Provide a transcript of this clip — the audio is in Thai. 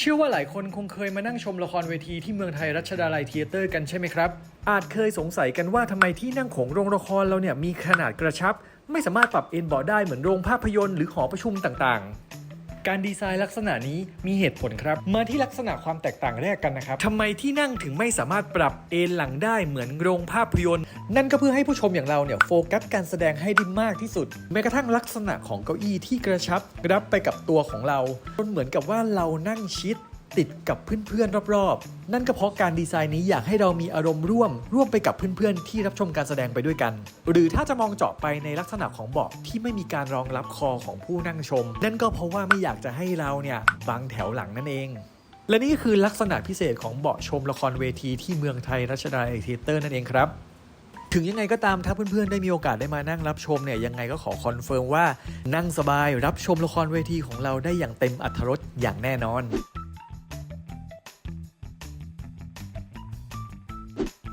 เชื่อว่าหลายคนคงเคยมานั่งชมละครเวทีที่เมืองไทยรัชดาลัยเทเตอร์กันใช่ไหมครับ อาจเคยสงสัยกันว่าทำไมที่นั่งของโรงละครเราเนี่ยมีขนาดกระชับ ไม่สามารถปรับเอนเบาะได้เหมือนโรงภาพยนตร์หรือหอประชุมต่างๆ การดีไซน์ลักษณะนี้มีเหตุผลครับ มาที่ลักษณะความแตกต่างแรกกันนะครับทำไมที่นั่งถึงไม่สามารถปรับเอนหลังได้เหมือนโรงภาพยนตร์ นั่นก็เพื่อให้ผู้ชมอย่างเราเนี่ยโฟกัสการแสดงให้ได้มากที่สุด แม้กระทั่งลักษณะของเก้าอี้ที่กระชับรับไปกับตัวของเราจนเหมือนกับว่าเรานั่งชิด ติดกับเพื่อนๆรอบๆ นั่นก็เพราะการดีไซน์นี้อยากให้เรามีอารมณ์ร่วม ร่วมไปกับเพื่อนๆ ที่รับชมการแสดงไปด้วยกัน หรือถ้าจะมองเจาะไปในลักษณะของเบาะที่ไม่มีการรองรับคอของผู้นั่งชม นั่นก็เพราะว่าไม่อยากจะให้เราเนี่ยบังแถวหลังนั่นเองและนี่คือลักษณะพิเศษของเบาะชมละครเวทีที่เมืองไทยรัชดาลัยเทเตอร์นั่นเองครับ ถึงยังไงก็ตามถ้าเพื่อนๆได้มีโอกาสได้มานั่งรับชมเนี่ยยังไงก็ขอคอนเฟิร์มว่านั่งสบายรับชมละครเวทีของเราได้อย่างเต็มอัธรสอย่างแน่นอน